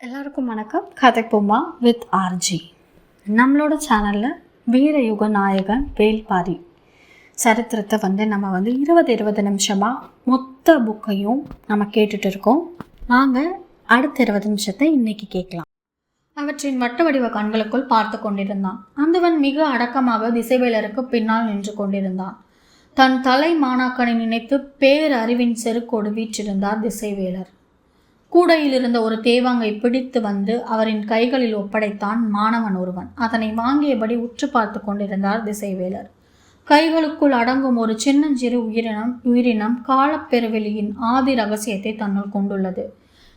எல்லாருக்கும் வணக்கம். கதை கதைப்போமா வித் ஆர்ஜி நம்மளோட சேனலில் வீரயுக நாயகன் வேல்பாரி சரித்திரத்தை வந்து நம்ம வந்து இருபது இருபது நிமிஷமாக மொத்த புக்கையும் நம்ம கேட்டுட்டு இருக்கோம். வாங்க அடுத்த இருபது நிமிஷத்தை இன்னைக்கு கேட்கலாம். அவற்றின் வட்ட வடிவ கண்களுக்குள் பார்த்து கொண்டிருந்தான். அந்தவன் மிக அடக்கமாக திசைவேலருக்கு பின்னால் நின்று கொண்டிருந்தான். தன் தலை மாணாக்கனை நினைத்து பேரறிவின் செருக்கோடு வீற்றிருந்தார் திசைவேலர். கூடையில் இருந்த ஒரு தேவாங்கை பிடித்து வந்து அவரின் கைகளில் ஒப்படைத்தான் மாணவன் ஒருவன். அதனை வாங்கியபடி உற்று பார்த்து கொண்டிருந்தார் திசைவேலர். கைகளுக்குள் அடங்கும் ஒரு சின்னஞ்சிறு உயிரினம் உயிரினம் காலப்பெருவெளியின் ஆதி ரகசியத்தை தன்னுள் கொண்டுள்ளது.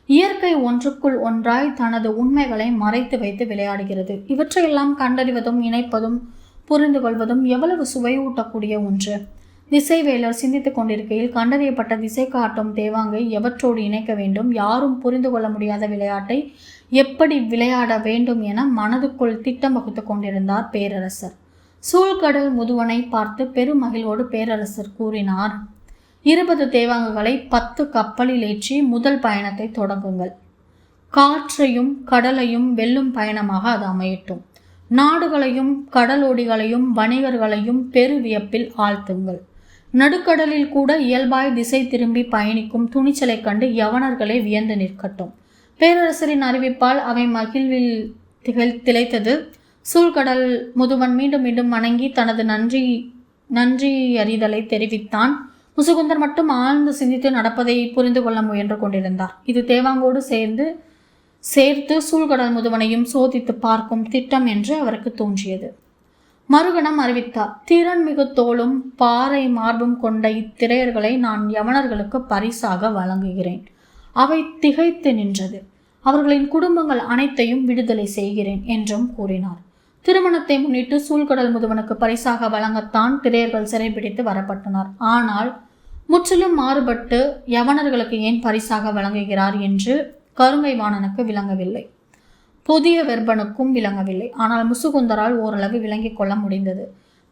இயற்கை ஒன்றுக்குள் ஒன்றாய் தனது உண்மைகளை மறைத்து வைத்து விளையாடுகிறது. இவற்றையெல்லாம் கண்டறிவதும் இணைப்பதும் புரிந்து கொள்வதும் எவ்வளவு சுவையூட்டக்கூடிய ஒன்று. திசைவேலர் சிந்தித்துக் கொண்டிருக்கையில் கண்டறியப்பட்ட திசை காட்டும் தேவாங்கை எவற்றோடு இணைக்க வேண்டும்? யாரும் புரிந்து கொள்ள முடியாத விளையாட்டை எப்படி விளையாட வேண்டும் என மனதுக்குள் திட்டம் வகுத்து கொண்டிருந்தார் பேரரசர். சூழ்கடல் முதுவனை பார்த்து பெருமகிழ்வோடு பேரரசர் கூறினார் இருபது தேவாங்குகளை பத்து கப்பலில் ஏற்றி முதல் பயணத்தை தொடங்குங்கள். காற்றையும் கடலையும் வெல்லும் பயணமாக அது அமையட்டும். நாடுகளையும் கடலோடிகளையும் வணிகர்களையும் பெருவியப்பில் ஆழ்த்துங்கள். நடுக்கடலில் கூட இயல்பாய் திசை திரும்பி பயணிக்கும் துணிச்சலைக் கண்டு யவனர்களே வியந்து நிற்கட்டும். பேரரசரின் அறிவிப்பால் அவை மகிழ்வில் திகழ் திளைத்தது. சூழ்கடல் முதுவன் மீண்டும் மீண்டும் வணங்கி தனது நன்றி நன்றி அறிதலை தெரிவித்தான். முசுகுந்தர் மட்டும் ஆழ்ந்து சிந்தித்து நடப்பதை புரிந்து கொள்ள முயன்று கொண்டிருந்தார். இது தேவாங்கோடு சேர்ந்து சேர்த்து சூழ்கடல் முதுவனையும் சோதித்து பார்க்கும் திட்டம் என்று அவருக்கு தோன்றியது. மறுகணம் அறிவித்தார். திறன்மிகு தோளும் பாறை மார்பும் கொண்ட இத்திரையர்களை நான் யவனர்களுக்கு பரிசாக வழங்குகிறேன். அவை திகைத்து நின்றது. அவர்களின் குடும்பங்கள் அனைத்தையும் விடுதலை செய்கிறேன் என்றும் கூறினார். திருமணத்தை முன்னிட்டு சூழ்கடல் முதுவனுக்கு பரிசாக வழங்கத்தான் திரையர்கள் சிறைபிடித்து வரப்பட்டனர். ஆனால் முற்றிலும் மாறுபட்டு யவனர்களுக்கு ஏன் பரிசாக வழங்குகிறார் என்று கருங்கை வாணனுக்கு விளங்கவில்லை. புதிய வெர்பனுக்கும் விளங்கவில்லை. ஆனால் முசுகுந்தரால் ஓரளவு விளங்கிக் கொள்ள முடிந்தது.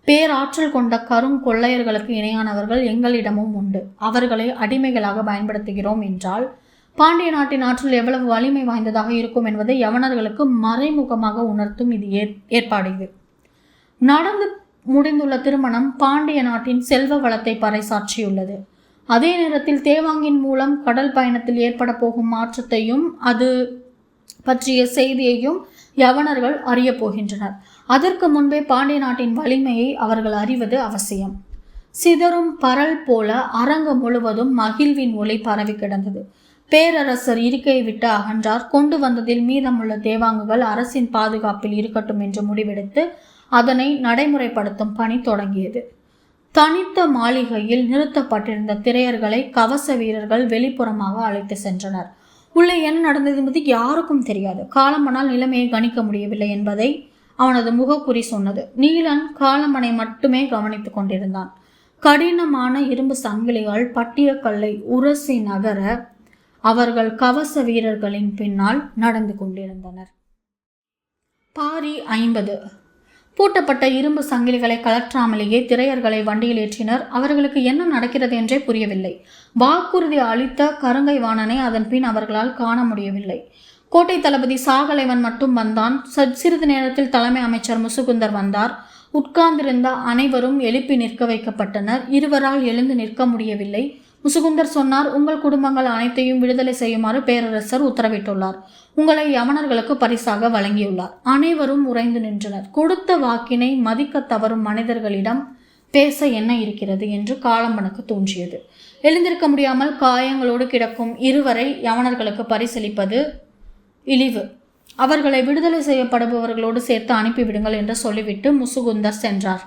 பேராற்றல் கொண்ட கரும் கொள்ளையர்களுக்கு இணையானவர்கள் எங்களிடமும் உண்டு. அவர்களை அடிமைகளாக பயன்படுத்துகிறோம் என்றால் பாண்டிய நாட்டின் ஆற்றல் எவ்வளவு வலிமை வாய்ந்ததாக இருக்கும் என்பதை யவனர்களுக்கு மறைமுகமாக உணர்த்தும் இது ஏற் ஏற்பாடு இது. நடந்து முடிந்துள்ள திருமணம் பாண்டிய நாட்டின் செல்வ வளத்தை பறைசாற்றியுள்ளது. அதே நேரத்தில் தேவாங்கின் மூலம் கடல் பயணத்தில் ஏற்பட போகும் மாற்றத்தையும் அது பற்றிய செய்தியையும் யவனர்கள் அறியப் போகின்றனர். அதற்கு முன்பே பாண்டிய நாட்டின் வலிமையை அவர்கள் அறிவது அவசியம். சிதறும் பரல் போல அரங்கு முழுவதும் மகிழ்வின் ஒளி பரவி கிடந்தது. பேரரசர் இருக்கையை விட்டு அகன்றார். கொண்டு வந்ததில் மீதமுள்ள தேவாங்குகள் அரசின் பாதுகாப்பில் இருக்கட்டும் என்று முடிவெடுத்து அதனை நடைமுறைப்படுத்தும் பணி தொடங்கியது. தனித்த மாளிகையில் நிறுத்தப்பட்டிருந்த திரையர்களை கவச வீரர்கள் வெளிப்புறமாக அழைத்து சென்றனர். உள்ளே என்ன நடந்தது என்பது யாருக்கும் தெரியாது. காலமனால் நிலைமையை கணிக்க முடியவில்லை என்பதை அவனது முகக்குறி சொன்னது. நீலன் காலமனை மட்டுமே கவனித்துக் கொண்டிருந்தான். கடினமான இரும்பு சங்கிலிகள் பட்டிய கல்லை உரசி நகர அவர்கள் கவச வீரர்களின் பின்னால் நடந்து கொண்டிருந்தனர். பாரி ஐம்பது. பூட்டப்பட்ட இரும்பு சங்கிலிகளை கலற்றாமலேயே திரையர்களை வண்டியில் ஏற்றினர். அவர்களுக்கு என்ன நடக்கிறது என்றே புரியவில்லை. வாக்குறுதி அளித்த கருங்கை வாணனை அதன் பின் அவர்களால் காண முடியவில்லை. கோட்டை தளபதி சாகலைவன் மட்டும் வந்தான். சிறிது நேரத்தில் தலைமை அமைச்சர் முசுகுந்தர் வந்தார். உட்கார்ந்திருந்த அனைவரும் எழுப்பி நிற்க வைக்கப்பட்டனர். இருவரால் எழுந்து நிற்க முடியவில்லை. முசுகுந்தர் சொன்னார் உங்கள் குடும்பங்கள் அனைத்தையும் விடுதலை செய்யுமாறு பேரரசர் உத்தரவிட்டுள்ளார். உங்களை யவனர்களுக்கு பரிசாக வழங்கியுள்ளார். அனைவரும் உறைந்து நின்றனர். கொடுத்த வாக்கினை மதிக்க தவறும் மனிதர்களிடம் பேச என்ன இருக்கிறது என்று காலம்பனுக்கு தோன்றியது. எழுந்திருக்க முடியாமல் காயங்களோடு கிடக்கும் இருவரை யவனர்களுக்கு பரிசளிப்பது இழிவு. அவர்களை விடுதலை செய்யப்படுபவர்களோடு சேர்த்து அனுப்பிவிடுங்கள் என்று சொல்லிவிட்டு முசுகுந்தர் சென்றார்.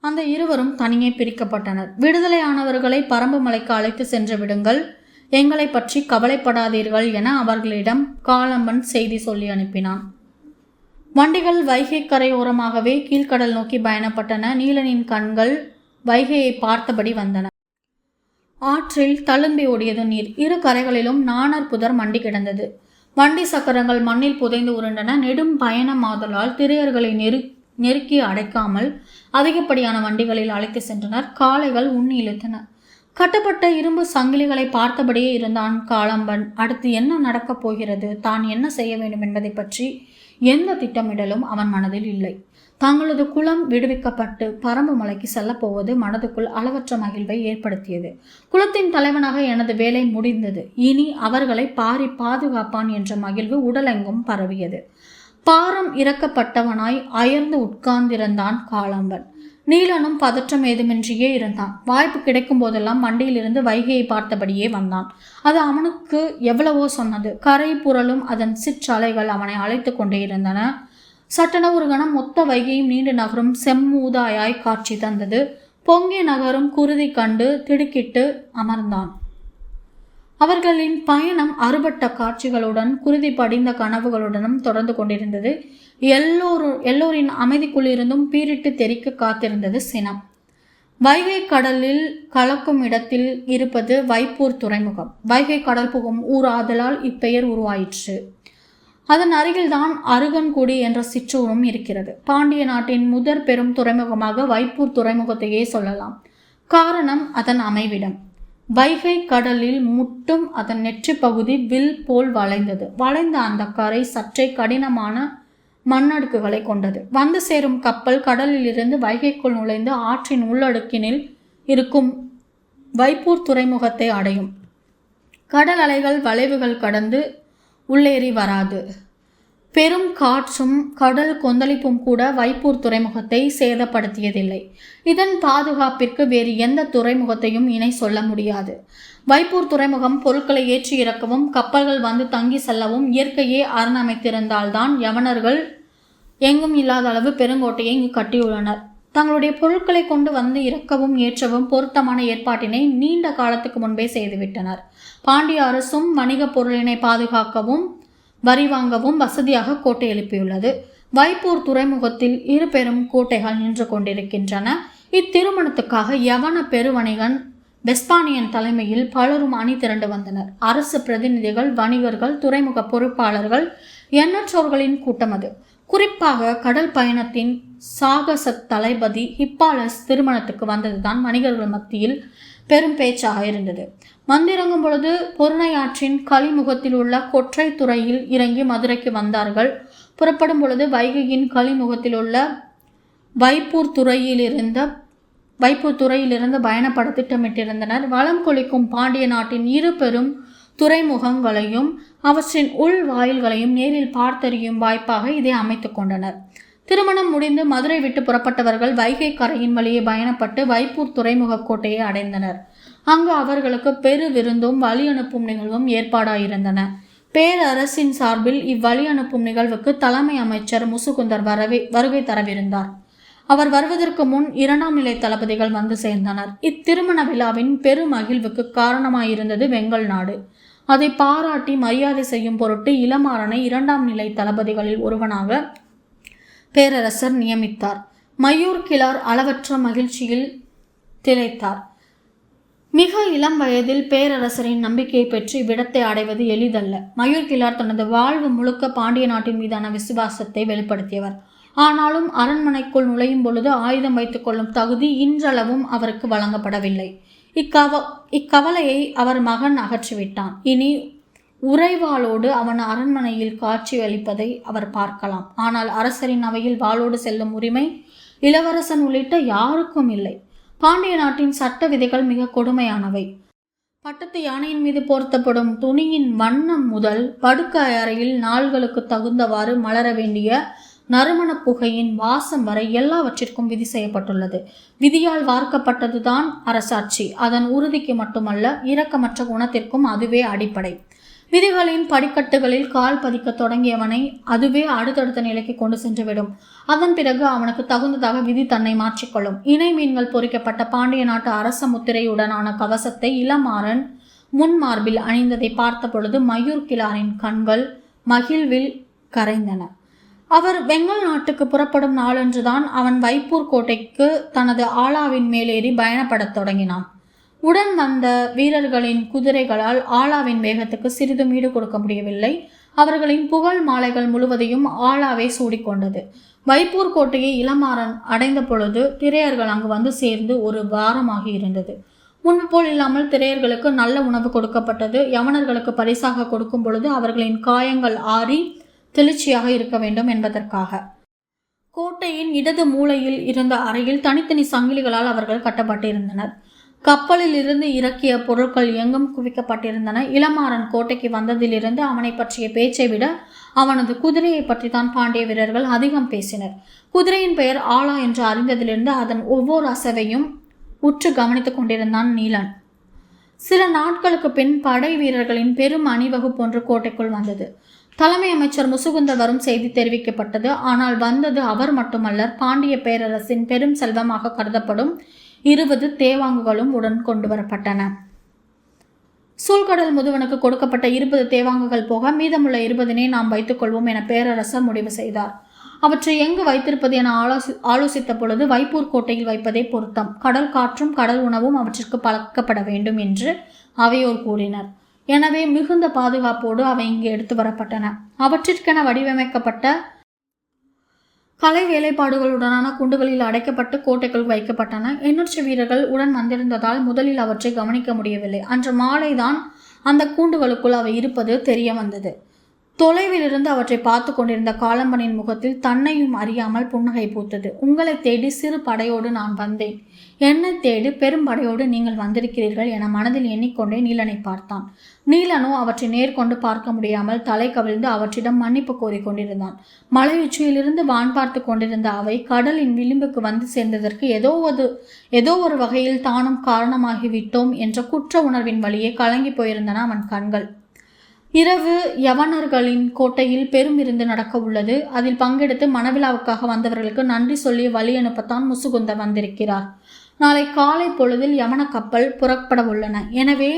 அந்த இருவரும் தனியே பிரிக்கப்பட்டனர். விடுதலையானவர்களை பரம்பு மலைக்கு அழைத்து சென்று விடுங்கள். எங்களை பற்றி கவலைப்படாதீர்கள் என அவர்களிடம் காலம்பன் செய்தி சொல்லி அனுப்பினான். வண்டிகள் வைகை கரையோரமாகவே கீழ்கடல் நோக்கி பயணப்பட்டன. நீலனின் கண்கள் வைகையை பார்த்தபடி வந்தன. ஆற்றில் தழும்பி ஓடியது நீர். இரு கரைகளிலும் நாணர் புதர் மண்டி கிடந்தது. வண்டி சக்கரங்கள் மண்ணில் புதைந்து உருண்டன. நெடும் பயணமாதலால் திரையர்களை நெரு நெருக்கி அடைக்காமல் அதிகப்படியான வண்டிகளில் அழைத்து சென்றனர். காளைகள் உண்ணி இழுத்தன. கட்டப்பட்ட இரும்பு சங்கிலிகளை பார்த்தபடியே இருந்தான் காளம்பன். அடுத்து என்ன நடக்கப் போகிறது? தான் என்ன செய்ய வேண்டும் என்பதை பற்றி எந்த திட்டமிடலும் அவன் மனதில் இல்லை. தங்களது குளம் விடுவிக்கப்பட்டு பரம்பு மலைக்கு செல்லப் போவது மனதுக்குள் அளவற்ற மகிழ்வை ஏற்படுத்தியது. குளத்தின் தலைவனாக எனது வேலை முடிந்தது. இனி அவர்களை பாரி பாதுகாப்பான் என்ற மகிழ்வு உடலெங்கும் பரவியது. பாரம் இறக்கப்பட்டவனாய் அயர்ந்து உட்கார்ந்திருந்தான் காளம்பன். நீலனும் பதற்றம் ஏதுமின்றியே இருந்தான். வாய்ப்பு கிடைக்கும் போதெல்லாம் மண்டியிலிருந்து வைகையை பார்த்தபடியே வந்தான். அது அவனுக்கு எவ்வளவோ சொன்னது. கரை புரளும் அதன் சிற்றலைகள் அவனை அழைத்து கொண்டே இருந்தன. சட்டன ஒரு கணம் மொத்த வைகையும் நீண்டு நகரும் செம்மூதாயாய் காட்சி தந்தது. பொங்கி நகரும் குருதி கண்டு திடுக்கிட்டு அமர்ந்தான். அவர்களின் பயணம் அறுபட்ட காட்சிகளுடன் குருதி படிந்த கனவுகளுடனும் தொடர்ந்து கொண்டிருந்தது. எல்லோரும் எல்லோரின் அமைதிக்குள்ளிருந்தும் பீரிட்டு தெறிக்க காத்திருந்தது சினம். வைகை கடலில் கலக்கும் இடத்தில் இருப்பது வைப்பூர் துறைமுகம். வைகை கடல் புகும் ஊர் ஆதலால் இப்பெயர் உருவாயிற்று. அதன் அருகில்தான் அருகன்குடி என்ற சிற்றூரும் இருக்கிறது. பாண்டிய நாட்டின் முதற் பெரும் துறைமுகமாக வைப்பூர் துறைமுகத்தையே சொல்லலாம். காரணம் அதன் அமைவிடம். வைகை கடலில் முட்டும் அதன் நெற்றி பகுதி வில் போல் வளைந்தது. வளைந்த அந்த கரை சற்றே கடினமான மண்ணடுக்குகளை கொண்டது. வந்து சேரும் கப்பல் கடலில் இருந்து வைகைக்குள் நுழைந்து ஆற்றின் உள்ளடுக்கினில் இருக்கும் வைப்பூர் துறைமுகத்தை அடையும். கடல் அலைகள் வளைவுகள் கடந்து உள்ளேறி வராது. பெரும் காற்றும் கடல் கொந்தளிப்பும் கூட வைப்பூர் துறைமுகத்தை சேதப்படுத்தியதில்லை. இதன் பாதுகாப்பிற்கு வேறு எந்த துறைமுகத்தையும் இணை சொல்ல முடியாது. வைப்பூர் துறைமுகம் பொருட்களை ஏற்றி இறக்கவும் கப்பல்கள் வந்து தங்கி செல்லவும் இயற்கையே அரணமைத்திருந்தால்தான் யவனர்கள் எங்கும் இல்லாத அளவு பெருங்கோட்டையை இங்கு கட்டியுள்ளனர். தங்களுடைய பொருட்களை கொண்டு வந்து இறக்கவும் ஏற்றவும் பொருத்தமான ஏற்பாட்டினை நீண்ட காலத்துக்கு முன்பே செய்துவிட்டனர். பாண்டிய அரசும் வணிகப் பொருளினை பாதுகாக்கவும் வரி வாங்கவும் வசதியாக கோட்டை எழுப்பியுள்ளது. வைப்பூர் துறைமுகத்தில் இரு பெரும் கோட்டைகள் நின்று கொண்டிருக்கின்றன. இத்திருமணத்துக்காக யவன பெருவணிகன் வெஸ்பானியன் தலைமையில் பலரும் அணி திரண்டு வந்தனர். அரசு பிரதிநிதிகள் வணிகர்கள் துறைமுக பொறுப்பாளர்கள் எண்ணற்றோர்களின் கூட்டம் அது. குறிப்பாக கடல் பயணத்தின் சாகச தளபதி ஹிப்பாலஸ் திருமணத்துக்கு வந்ததுதான் வணிகர்கள் மத்தியில் பெரும் பேச்சாக இருந்தது. வந்திறங்கும் பொழுது பொருணையாற்றின் கலிமுகத்தில் உள்ள கொற்றை துறையில் இறங்கி மதுரைக்கு வந்தார்கள். புறப்படும் பொழுது வைகையின் கலிமுகத்தில் உள்ள வைப்பூர் துறையில் இருந்த வைப்பூர் துறையிலிருந்து பயணப்பட திட்டமிட்டிருந்தனர். வளம் கொளிக்கும் பாண்டிய நாட்டின் இரு பெரும் துறைமுகங்களையும் அவற்றின் உள் வாயில்களையும் நேரில் பார்த்தறியும் வாய்ப்பாக இதை அமைத்து கொண்டனர். திருமணம் முடிந்து மதுரை விட்டு புறப்பட்டவர்கள் வைகை கரையின் வழியே பயணப்பட்டு வைப்பூர் துறைமுக கோட்டையை அடைந்தனர். அங்கு அவர்களுக்கு பெரு விருந்தும் வழி அனுப்பும் நிகழ்வும் ஏற்பாடாயிருந்தன. பேரரசின் சார்பில் இவ்வழி அனுப்பும் நிகழ்வுக்கு தலைமை அமைச்சர் முசுகுந்தர் வரவே வருகை தரவிருந்தார். அவர் வருவதற்கு முன் இரண்டாம் நிலை தளபதிகள் வந்து சேர்ந்தனர். இத்திருமண விழாவின் பெருமகிழ்வுக்கு காரணமாயிருந்தது வெங்கல் நாடு அதை பாராட்டி மரியாதை செய்யும் பொருட்டு இளமாறனை இரண்டாம் நிலை தளபதிகளில் ஒருவனாக பேரரசர் நியமித்தார். மயூர் கிளார் அளவற்ற மகிழ்ச்சியில் திளைத்தார். மிக இளம் வயதில் பேரரசரின் நம்பிக்கையை பெற்று விடத்தை அடைவது எளிதல்ல. மயூர் கிளார் தனது வாழ்வு முழுக்க பாண்டிய நாட்டின் மீதான விசுவாசத்தை வெளிப்படுத்தியவர். ஆனாலும் அரண்மனைக்குள் நுழையும் பொழுது ஆயுதம் வைத்துக் கொள்ளும் தகுதி இன்றளவும் அவருக்கு வழங்கப்படவில்லை. இக்கவ இக்கவலையை அவர் மகன் அகற்றிவிட்டான். இனி உறைவாளோடு அவன் அரண்மனையில் காட்சி அளிப்பதை அவர் பார்க்கலாம். ஆனால் அரசரின் அவையில் வாளோடு செல்லும் உரிமை இளவரசன் உள்ளிட்ட யாருக்கும் இல்லை. பாண்டிய நாட்டின் சட்ட விதிகள் மிக கொடுமையானவை. பட்டத்து யானையின் மீது போர்த்தப்படும் துணியின் வண்ணம் முதல் படுக்கை அறையில் நாள்களுக்கு தகுந்தவாறு மலர வேண்டிய நறுமண புகையின் வாசம் வரை எல்லாவற்றிற்கும் விதி செய்யப்பட்டுள்ளது. விதியால் வார்க்கப்பட்டதுதான் அரசாட்சி. அதன் உறுதிக்கு மட்டுமல்ல இரக்கமற்ற குணத்திற்கும் அதுவே அடிப்படை. விதிகளின் படிக்கட்டுகளில் கால் பதிக்க தொடங்கியவனை அதுவே அடுத்தடுத்த நிலைக்கு கொண்டு சென்றுவிடும். அதன் பிறகு அவனுக்கு தகுந்ததாக விதி தன்னை மாற்றிக்கொள்ளும். இணை மீன்கள் பொறிக்கப்பட்ட பாண்டிய நாட்டு அரச முத்திரையுடனான கவசத்தை இளமாறன் முன்மார்பில் அணிந்ததை பார்த்த பொழுது மயூர் கிளாரின் கண்கள் மகிழ்வில் கரைந்தன. அவர் வெங்கல் நாட்டுக்கு புறப்படும் நாளன்றுதான் அவன் வைப்பூர் கோட்டைக்கு தனது ஆலாவின் மேலேறி பயணப்படத் தொடங்கினான். உடன் வந்த வீரர்களின் குதிரைகளால் ஆலாவின் வேகத்துக்கு சிறிதும் ஈடு கொடுக்க முடியவில்லை. அவர்களின் புகழ் மாலைகள் முழுவதையும் ஆளாவே சூடிக்கொண்டது. வைப்பூர் கோட்டையை இளமாறன் அடைந்த பொழுது திரையர்கள் அங்கு வந்து சேர்ந்து ஒரு வாரமாகி இருந்தது. முன்பு போல் இல்லாமல் திரையர்களுக்கு நல்ல உணவு கொடுக்கப்பட்டது. யவனர்களுக்கு பரிசாக கொடுக்கும் பொழுது அவர்களின் காயங்கள் ஆறி தெளிச்சியாக இருக்க வேண்டும் என்பதற்காக. கோட்டையின் இடது மூலையில் இருந்த அறையில் தனித்தனி சங்கிலிகளால் அவர்கள் கட்டப்பட்டிருந்தனர். கப்பலில் இருந்து இறக்கிய பொருட்கள் எங்கும் குவிக்கப்பட்டிருந்தன. இளமாறன் கோட்டைக்கு வந்ததிலிருந்து அவனை பற்றிய பேச்சை விட அவனது குதிரையை பற்றி தான் பாண்டிய வீரர்கள் அதிகம் பேசினர். குதிரையின் பெயர் ஆலா என்று அறிந்ததிலிருந்து அதன் ஒவ்வொரு அசவையும் உற்று கவனித்துக் கொண்டிருந்தான் நீலன். சில நாட்களுக்கு பின் படை வீரர்களின் பெரும் அணிவகுப்பு ஒன்று கோட்டைக்குள் வந்தது. தலைமை அமைச்சர் முசுகுந்தவரும் செய்தி தெரிவிக்கப்பட்டது. ஆனால் வந்தது அவர் மட்டுமல்ல பாண்டிய பேரரசின் பெரும் செல்வமாக கருதப்படும் இருபது தேவாங்குகளும் உடன் கொண்டு வரப்பட்டன சூழ்கடல் முதுவனுக்கு கொடுக்கப்பட்ட இருபது தேவாங்குகள் போக மீதமுள்ள இருபதினை நாம் வைத்துக்கொள்வோம் என பேரரசர் முடிவு செய்தார். அவற்றை எங்கு வைத்திருப்பது என ஆலோசி ஆலோசித்த பொழுது வைப்பூர் கோட்டையில் வைப்பதே பொருத்தம். கடல் காற்றும் கடல் உணவும் அவற்றிற்கு பழக்கப்பட வேண்டும் என்று அவையோர் கூறினர். எனவே மிகுந்த பாதுகாப்போடு அவை இங்கு எடுத்து வரப்பட்டன அவற்றிற்கென வடிவமைக்கப்பட்ட கலை வேலைப்பாடுகளுடனான குண்டுகளில் அடைக்கப்பட்டு கோட்டைக்குள் வைக்கப்பட்டன. எண்ணற்ற வீரர்கள் உடன் வந்திருந்ததால் முதலில் அவற்றை கவனிக்க முடியவில்லை. அன்று மாலைதான் அந்த கூண்டுகளுக்குள் அவை இருப்பது தெரிய வந்தது. தொலைவில் இருந்து அவற்றை பார்த்து கொண்டிருந்த காலம்பனின் முகத்தில் தன்னையும் அறியாமல் புன்னகை பூத்தது. உங்களை தேடி சிறு படையோடு நான் வந்தேன். என்னை தேடி பெரும்படையோடு நீங்கள் வந்திருக்கிறீர்கள் என மனதில் எண்ணிக்கொண்டே நீலனை பார்த்தான். நீலனோ அவற்றை நேர்கொண்டு பார்க்க முடியாமல் தலை கவிழ்ந்து அவற்றிடம் மன்னிப்பு கோரிக் கொண்டிருந்தான். மலை உச்சியிலிருந்து வான் பார்த்து கொண்டிருந்த அவை கடலின் விளிம்புக்கு வந்து சேர்ந்ததற்கு ஏதோ ஒரு ஏதோ ஒரு வகையில் தானும் காரணமாகிவிட்டோம் என்ற குற்ற உணர்வின் வழியே கலங்கி போயிருந்தன அவன் கண்கள். இரவு யவனர்களின் கோட்டையில் பெரும் விருந்து நடக்க உள்ளது. அதில் பங்கெடுத்து மணவிழாவுக்காக வந்தவர்களுக்கு நன்றி சொல்லி வழி அனுப்பத்தான் முசுகுந்தர் வந்திருக்கிறார். நாளை காலை பொழுதில் யமன கப்பல் புறப்பட உள்ளன எனவே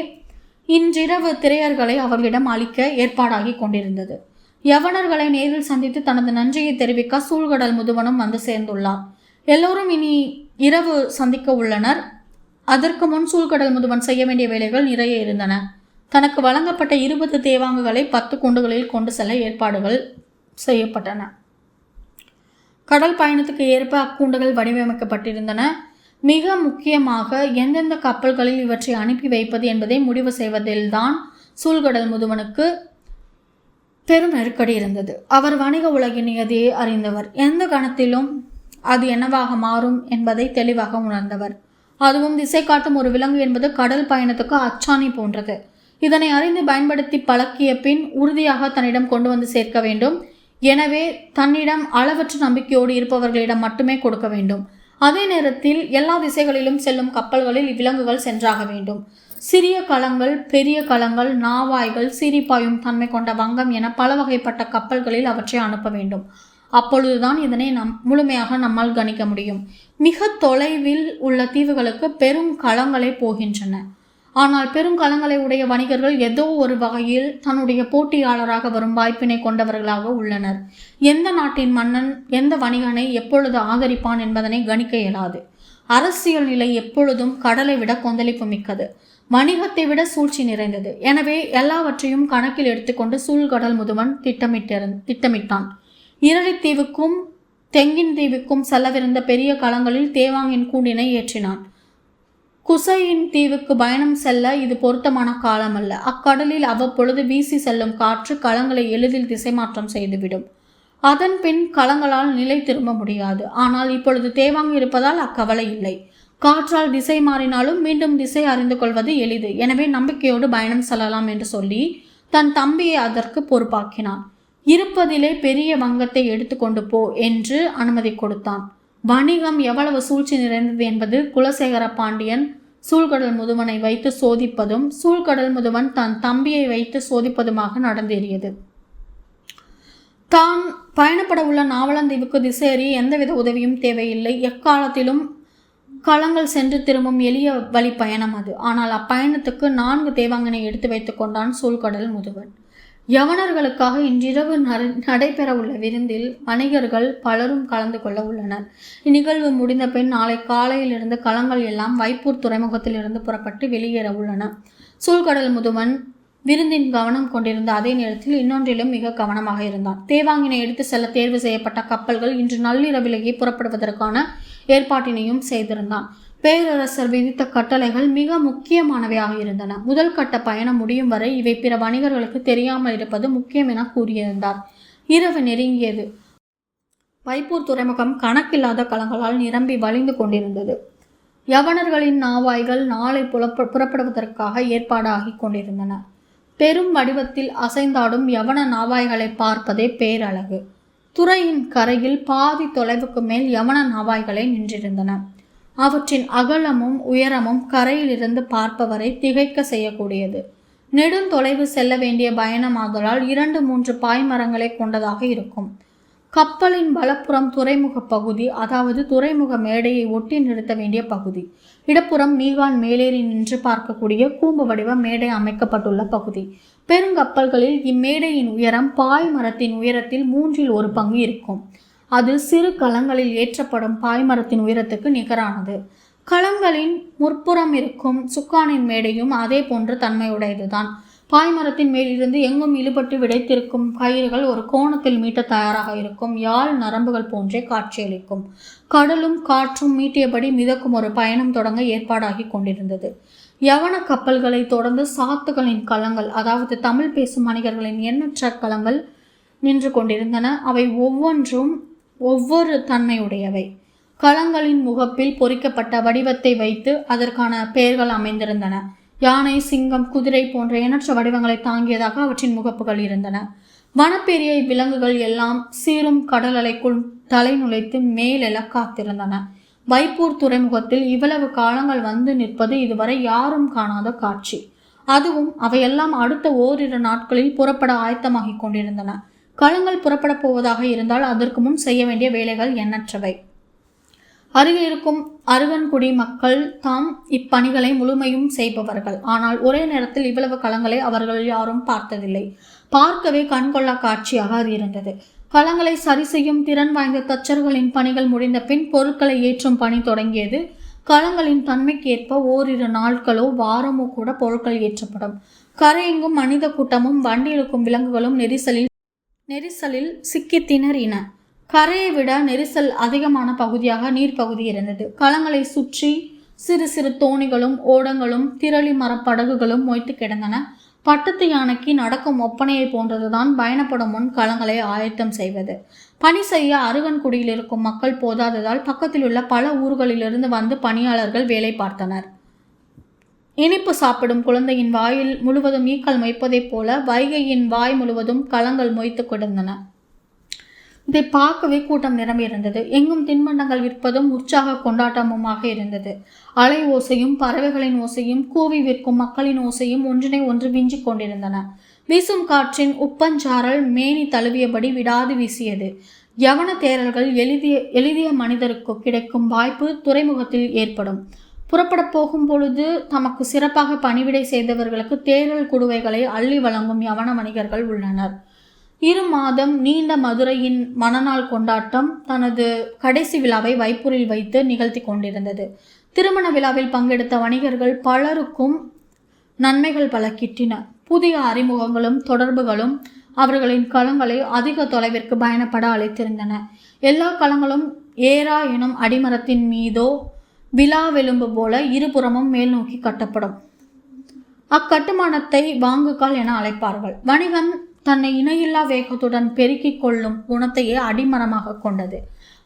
இன்றிரவு திரையர்களை அவர்களிடம் அளிக்க ஏற்பாடாகி கொண்டிருந்தது. யவனர்களை நேரில் சந்தித்து தனது நன்றியை தெரிவிக்க சூழ்கடல் முதுவனும் வந்து சேர்ந்துள்ளார். எல்லோரும் இனி இரவு சந்திக்க உள்ளனர். அதற்கு முன் சூழ்கடல் முதுவன் செய்ய வேண்டிய வேலைகள் நிறைய இருந்தன. தனக்கு வழங்கப்பட்ட இருபது தேவாங்குகளை பத்து குண்டுகளில் கொண்டு செல்ல ஏற்பாடுகள் செய்யப்பட்டன. கடல் பயணத்துக்கு ஏற்ப அக்கூண்டுகள் வடிவமைக்கப்பட்டிருந்தன. மிக முக்கியமாக எந்தெந்த கப்பல்களில் இவற்றை அனுப்பி வைப்பது என்பதை முடிவு செய்வதில்தான் சூழ்கடல் முதுவனுக்கு பெரும் நெருக்கடி இருந்தது. அவர் வணிக உலகின் நியதியை அறிந்தவர். எந்த கணத்திலும் அது என்னவாக மாறும் என்பதை தெளிவாக உணர்ந்தவர். அதுவும் திசை காட்டும் ஒரு விலங்கு என்பது கடல் பயணத்துக்கு அச்சாணி போன்றது. இதனை அறிந்து பயன்படுத்தி பழக்கிய பின் உறுதியாக தன்னிடம் கொண்டு வந்து சேர்க்க வேண்டும். எனவே தன்னிடம் அளவற்ற நம்பிக்கையோடு இருப்பவர்களிடம் மட்டுமே கொடுக்க வேண்டும். அதே நேரத்தில் எல்லா திசைகளிலும் செல்லும் கப்பல்களில் இவ்விலங்குகள் சென்றாக வேண்டும். சிறிய களங்கள் பெரிய களங்கள் நாவாய்கள் சீரிப்பாயும் தன்மை கொண்ட வங்கம் என பல வகைப்பட்ட கப்பல்களில் அவற்றை அனுப்ப வேண்டும். அப்பொழுதுதான் இதனை நம் முழுமையாக நம்மால் கணிக்க முடியும். மிக தொலைவில் உள்ள தீவுகளுக்கு பெரும் களங்களே போகின்றன. ஆனால் பெருங்கலங்களை உடைய வணிகர்கள் ஏதோ ஒரு வகையில் தன்னுடைய போட்டியாளராக வரும் வாய்ப்பினை கொண்டவர்களாக உள்ளனர். எந்த நாட்டின் மன்னன் எந்த வணிகனை எப்பொழுது ஆதரிப்பான் என்பதனை கணிக்க இயலாது. அரசியல் நிலை எப்பொழுதும் கடலை விட கொந்தளிப்பு மிக்கது. வணிகத்தை விட சூழ்ச்சி நிறைந்தது. எனவே எல்லாவற்றையும் கணக்கில் எடுத்துக்கொண்டு சூழ்கடல் முதுவன் திட்டமிட்ட திட்டமிட்டான். இரளித்தீவுக்கும் தெங்கின் தீவுக்கும் செல்லவிருந்த பெரிய களங்களில் தேவாங்கின் கூண்டினை ஏற்றினான். குசையின் தீவுக்கு பயணம் செல்ல இது பொருத்தமான காலம் அல்ல அக்கடலில் அவ்வப்பொழுது வீசி செல்லும் காற்று களங்களை எளிதில் திசை மாற்றம் செய்துவிடும். அதன் பின் களங்களால் நிலை திரும்ப முடியாது. ஆனால் இப்பொழுது தேவாங்க இருப்பதால் அக்கவலை இல்லை. காற்றால் திசை மாறினாலும் மீண்டும் திசை அறிந்து கொள்வது எளிது. எனவே நம்பிக்கையோடு பயணம் செல்லலாம் என்று சொல்லி தன் தம்பியை அதற்கு பொறுப்பாக்கினான். இருப்பதிலே பெரிய வங்கத்தை எடுத்துக்கொண்டு போ என்று அனுமதி கொடுத்தான். வணிகம் எவ்வளவு சூழ்ச்சி நிறைந்தது என்பது குலசேகர பாண்டியன் சூழ்கடல் முதுவனை வைத்து சோதிப்பதும் சூழ்கடல் முதுவன் தன் தம்பியை வைத்து சோதிப்பதுமாக நடந்தேறியது. தான் பயணப்பட உள்ள நாவலந்தீவுக்கு திசையறி எந்தவித உதவியும் தேவையில்லை. எக்காலத்திலும் களங்கள் சென்று திரும்பும் எளிய வழி பயணம் அது. ஆனால் அப்பயணத்துக்கு நான்கு தேவாங்கனை எடுத்து வைத்துக் கொண்டான் சூழ்கடல் முதுவன். யவனர்களுக்காக இன்றிரவு நடைபெற உள்ள விருந்தில் வணிகர்கள் பலரும் கலந்து கொள்ள உள்ளனர் இந்நிகழ்வு முடிந்த பின் நாளை காலையிலிருந்து களங்கள் எல்லாம் வைப்பூர் துறைமுகத்திலிருந்து புறப்பட்டு வெளியேற உள்ளன சூழ்கடல் முதுவன் விருந்தின் கவனம் கொண்டிருந்த அதே நேரத்தில் இன்னொன்றிலும் மிக கவனமாக இருந்தான். தேவாங்கினை எடுத்து செல்ல தேர்வு செய்யப்பட்ட கப்பல்கள் இன்று நள்ளிரவிலேயே புறப்படுவதற்கான ஏற்பாட்டினையும் செய்திருந்தான். பேரரசர் விதித்த கட்டளைகள் மிக முக்கியமானவையாக இருந்தன. முதல் கட்ட பயணம் முடியும் வரை இவை பிற வணிகர்களுக்கு தெரியாமல் இருப்பது முக்கியம் என கூறியிருந்தார். இரவு நெருங்கியது. வைப்பூர் துறைமுகம் கணக்கில்லாத களங்களால் நிரம்பி வழிந்து கொண்டிருந்தது. யவனர்களின் நாவாய்கள் நாளை புலப்ப புறப்படுவதற்காக ஏற்பாடாகி கொண்டிருந்தன. பெரும் வடிவத்தில் அசைந்தாடும் யவன நாவாய்களை பார்ப்பதே பேரழகு. துறையின் கரையில் பாதி தொலைவுக்கு மேல் யவன நாவாய்களை நின்றிருந்தன. அவற்றின் அகலமும் உயரமும் கரையிலிருந்து பார்ப்பவரை திகைக்க செய்யக்கூடியது. நெடுந்தொலைவு செல்ல வேண்டிய பயணமாதலால் இரண்டு மூன்று பாய்மரங்களை கொண்டதாக இருக்கும். கப்பலின் வலப்புறம் துறைமுக பகுதி அதாவது துறைமுக மேடையை ஒட்டி நிறுத்த வேண்டிய பகுதி. இடப்புறம் மீகான் மேலேறி நின்று பார்க்கக்கூடிய கூம்பு வடிவ மேடை அமைக்கப்பட்டுள்ள பகுதி. பெருங்கப்பல்களில் இம்மேடையின் உயரம் பாய்மரத்தின் உயரத்தில் மூன்றில் ஒரு பங்கு இருக்கும். அது சிறு கலங்களில் ஏற்றப்படும் பாய்மரத்தின் உயரத்துக்கு நிகரானது. களங்களின் முற்புறம் இருக்கும் சுக்கானின் மேடையும் அதே போன்ற தன்மையுடையதுதான். பாய்மரத்தின் மேலிருந்து எங்கும் இழுபட்டு விடைத்திருக்கும் கயிறுகள் ஒரு கோணத்தில் மீட்ட தயாராக இருக்கும். யாழ் நரம்புகள் போன்றே காட்சியளிக்கும். கடலும் காற்றும் மீட்டியபடி மிதக்கும் ஒரு பயணம் தொடங்க ஏற்பாடாகி கொண்டிருந்தது. யவன கப்பல்களை தொடர்ந்து சாத்துகளின் களங்கள் அதாவது தமிழ் பேசும் வணிகர்களின் எண்ணற்ற களங்கள் நின்று கொண்டிருந்தன. அவை ஒவ்வொன்றும் ஒவ்வொரு தன்மையுடையவை. களங்களின் முகப்பில் பொறிக்கப்பட்ட வடிவத்தை வைத்து அதற்கான பெயர்கள் அமைந்திருந்தன. யானை சிங்கம் குதிரை போன்ற எண்ணற்ற வடிவங்களை தாங்கியதாக அவற்றின் முகப்புகள் இருந்தன. வனப்பெரிய விலங்குகள் எல்லாம் சீரும் கடல் அலைக்குள் தலை நுழைத்து மேலெல காத்திருந்தன. வைப்பூர் துறைமுகத்தில் இவ்வளவு காலங்கள் வந்து நிற்பது இதுவரை யாரும் காணாத காட்சி. அதுவும் அவையெல்லாம் அடுத்த ஓரிரு நாட்களில் புறப்பட ஆயத்தமாகிக் கொண்டிருந்தன. களங்கள் புறப்படப் போவதாக இருந்தால் அதற்கு முன் செய்ய வேண்டிய வேலைகள் எண்ணற்றவை. அருகில் இருக்கும் அருகன்குடி மக்கள் தாம் இப்பணிகளை முழுமையும் செய்பவர்கள். ஆனால் ஒரே நேரத்தில் இவ்வளவு களங்களை அவர்கள் யாரும் பார்த்ததில்லை. பார்க்கவே கண்கொள்ளா காட்சியாக அது இருந்தது. களங்களை சரி செய்யும் திறன் வாய்ந்த தச்சர்களின் பணிகள் முடிந்த பின் பொருட்களை ஏற்றும் பணி தொடங்கியது. களங்களின் தன்மைக்கேற்ப ஓரிரு நாட்களோ வாரமோ கூட பொருட்கள் ஏற்றப்படும். கரையெங்கும் மனித கூட்டமும் வண்டி இழுக்கும் விலங்குகளும் நெரிசலில் நெரிசலில் சிக்கி திணறின கரையை விட நெரிசல் அதிகமான பகுதியாக நீர்ப்பகுதி இருந்தது. களங்களை சுற்றி சிறு சிறு தோணிகளும் ஓடங்களும் திரளி மரப்படகுகளும் மொய்த்து கிடந்தன. பட்டத்து யானைக்கு நடக்கும் ஒப்பனையை போன்றதுதான் பயணப்படும் முன் களங்களை ஆயத்தம் செய்வது. பணி செய்ய அருகன்குடியில் இருக்கும் மக்கள் போதாததால் பக்கத்தில் உள்ள பல ஊர்களிலிருந்து வந்து பணியாளர்கள் வேலை பார்த்தனர். இனிப்பு சாப்பிடும் குழந்தையின் வாயில் முழுவதும் ஈக்கள் மொய்ப்பதைப் போல வைகையின் வாய் முழுவதும் களங்கள் மொய்த்து கொடுந்தன. இதை பார்க்கவே கூட்டம் நிரம்பியிருந்தது எங்கும் தின்பண்டங்கள் விற்பதும் உற்சாக கொண்டாட்டமுமாக இருந்தது. அலை ஓசையும் பறவைகளின் ஓசையும் கூவி விற்கும் மக்களின் ஓசையும் ஒன்றினை ஒன்று விஞ்சிக் கொண்டிருந்தன. வீசும் காற்றின் உப்பஞ்சாரல் மேனி தழுவியபடி விடாது வீசியது. யவன தேரல்கள் எளிதிய எளிதிய மனிதருக்கு கிடைக்கும் வாய்ப்பு துறைமுகத்தில் ஏற்படும். புறப்படப் போகும் பொழுது தமக்கு சிறப்பாக பணிவிடை செய்தவர்களுக்கு தேரல் குடுவைகளை அள்ளி வழங்கும் யவன வணிகர்கள் உள்ளனர். இரு மாதம் நீண்ட மதுரையின் மணநாள் கொண்டாட்டம் தனது கடைசி விழாவை வைப்பூரில் வைத்து நிகழ்த்தி கொண்டிருந்தது. திருமண விழாவில் பங்கெடுத்த வணிகர்கள் பலருக்கும் நன்மைகள் பல கிட்டின புதிய அறிமுகங்களும் தொடர்புகளும் அவர்களின் களங்களை அதிக தொலைவிற்கு பயணப்பட அழைத்திருந்தன. எல்லா களங்களும் ஏரா எனும் அடிமரத்தின் மீதோ விழா வெலும்பு போல இருபுறமும் மேல் நோக்கி கட்டப்படும். அக்கட்டுமானத்தை வாங்குகால் என அழைப்பார்கள். வணிகம் தன்னை இணையில்லா வேகத்துடன் பெருக்கிக் கொள்ளும் குணத்தையே அடிமரமாக கொண்டது.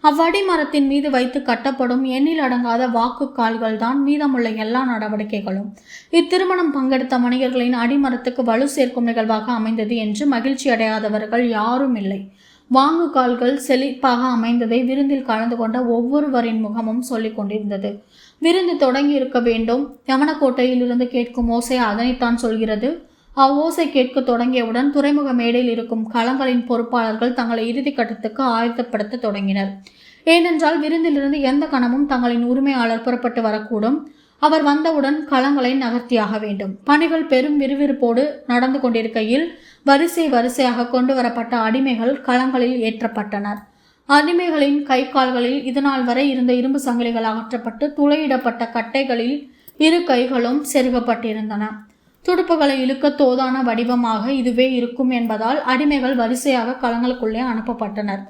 அவ்வடிமரத்தின் மீது வைத்து கட்டப்படும் எண்ணில் அடங்காத வாக்கு கால்கள் தான் மீதமுள்ள எல்லா நடவடிக்கைகளும். இத்திருமணம் பங்கெடுத்த மனிதர்களின் அடிமரத்துக்கு வலு சேர்க்கும் நிகழ்வாக அமைந்தது என்று மகிழ்ச்சி அடையாதவர்கள் யாரும் இல்லை வாங்கு கால்கள் செழிப்பாக அமைந்ததை விருந்தில் கலந்து கொண்ட ஒவ்வொருவரின் முகமும் சொல்லிக் கொண்டிருந்தது. விருந்து தொடங்கி இருக்க வேண்டும். யமனக்கோட்டையில் இருந்து கேட்கும் ஓசை அதனைத்தான் சொல்கிறது. அவ்வோசை கேட்க தொடங்கியவுடன் துறைமுக மேடையில் இருக்கும் களங்களின் பொறுப்பாளர்கள் தங்களை இறுதி கட்டத்துக்கு ஆயத்தப்படுத்த தொடங்கினர். ஏனென்றால் விருந்திலிருந்து எந்த கணமும் தங்களின் உரிமையாளர் புறப்பட்டு வரக்கூடும். அவர் வந்தவுடன் களங்களை நகர்த்தியாக வேண்டும். பணிகள் பெரும் விறுவிறுப்போடு நடந்து கொண்டிருக்கையில் வரிசை வரிசையாக கொண்டு வரப்பட்ட அடிமைகள் களங்களில் ஏற்றப்பட்டனர். அடிமைகளின் கை கால்களில் இதுநாள் வரை இருந்த இரும்பு சங்கிலிகள் அகற்றப்பட்டு துளையிடப்பட்ட கட்டைகளில் இரு கைகளும் செருகப்பட்டிருந்தன. துடுப்புகளை இழுக்க தோதான வடிவமாக இதுவே இருக்கும் என்பதால் அடிமைகள் வரிசையாக களங்களுக்குள்ளே அனுப்பப்பட்டனர்.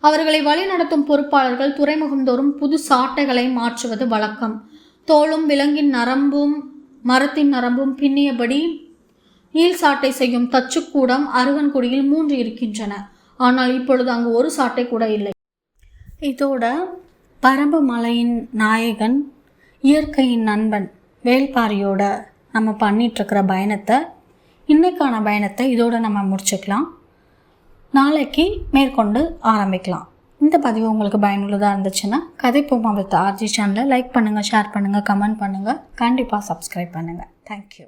அவர்களை வழிநடத்தும் பொறுப்பாளர்கள் துறைமுகந்தோறும் புது சாட்டைகளை மாற்றுவது வழக்கம். தோளும் விலங்கின் நரம்பும் மரத்தின் நரம்பும் பின்னியபடி நீல் சாட்டை செய்யும் தச்சுக்கூடம் அருகன்குடியில் மூன்று இருக்கின்றன. ஆனால் இப்பொழுது அங்கு ஒரு சாட்டை கூட இல்லை. இதோட பரம்பு மலையின் நாயகன் இயற்கையின் நண்பன் வேல்பாரியோட நம்ம பண்ணிகிட்ருக்கிற பயணத்தை இன்னைக்கான பயணத்தை இதோட நம்ம முடிச்சுக்கலாம். நாளைக்கு மேற்கொண்டு ஆரம்பிக்கலாம். இந்த பதிவு உங்களுக்கு பயனுள்ளதாக இருந்துச்சுன்னா கதை பூமா வித் ஆர்ஜி சேனலை லைக் பண்ணுங்கள் ஷேர் பண்ணுங்கள் கமெண்ட் பண்ணுங்கள் கண்டிப்பாக சப்ஸ்கிரைப் பண்ணுங்கள் தேங்க்யூ